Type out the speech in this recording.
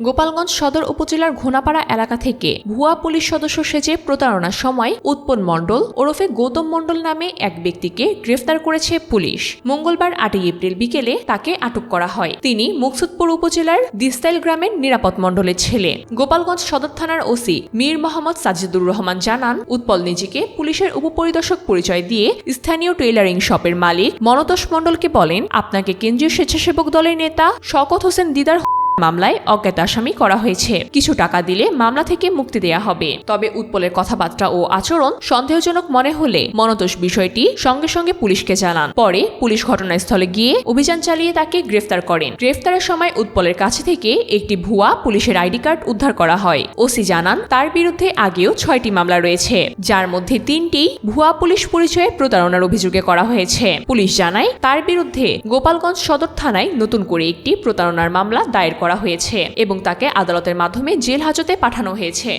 গোপালগঞ্জ সদর উপজেলার ঘোনাপাড়া এলাকা থেকে ভুয়া পুলিশ সদস্য সেজে প্রতারণার সময় উৎপন মণ্ডল ওরফে গৌতম মণ্ডল নামে এক ব্যক্তিকে গ্রেফতার করেছে পুলিশ। মঙ্গলবার আটই এপ্রিল বিকেলে তাকে আটক করা হয়। তিনি মুকসুদপুর উপজেলার দিস্তাইল গ্রামের নিরাপদ মণ্ডলের ছেলে। গোপালগঞ্জ সদর থানার ওসি মীর মোহাম্মদ সাজিদুর রহমান জানান, উৎপল নিজেকে পুলিশের উপপরিদর্শক পরিচয় দিয়ে স্থানীয় টেইলারিং শপের মালিক মনতোষ মণ্ডলকে বলেন, আপনাকে কেন্দ্রীয় স্বেচ্ছাসেবক দলের নেতা শকত হোসেন দিদার মামলায় অজ্ঞাত আসামি করা হয়েছে। কিছু টাকা দিলে মামলা থেকে মুক্তি দেয়া হবে। তবে উৎপলের কথাবার্তা ও আচরণ সন্দেহজনক মনে হলে মনতোষ বিষয়টি সঙ্গে সঙ্গে পুলিশকে জানান। পরে পুলিশ ঘটনাস্থলে গিয়ে অভিযান চালিয়ে তাকে গ্রেফতার করেন। গ্রেফতারের সময় উৎপলের কাছে থেকে একটি ভুয়া পুলিশের আইডি কার্ড উদ্ধার করা হয়। ওসি জানান, তার বিরুদ্ধে আগেও ছয়টি মামলা রয়েছে, যার মধ্যে তিনটি ভুয়া পুলিশ পরিচয়ে প্রতারণার অভিযোগে করা হয়েছে। পুলিশ জানায়, তার বিরুদ্ধে গোপালগঞ্জ সদর থানায় নতুন করে একটি প্রতারণার মামলা দায়ের করা হয়েছে এবং তাকে আদালতের মাধ্যমে জেল হাজতে পাঠানো হয়েছে।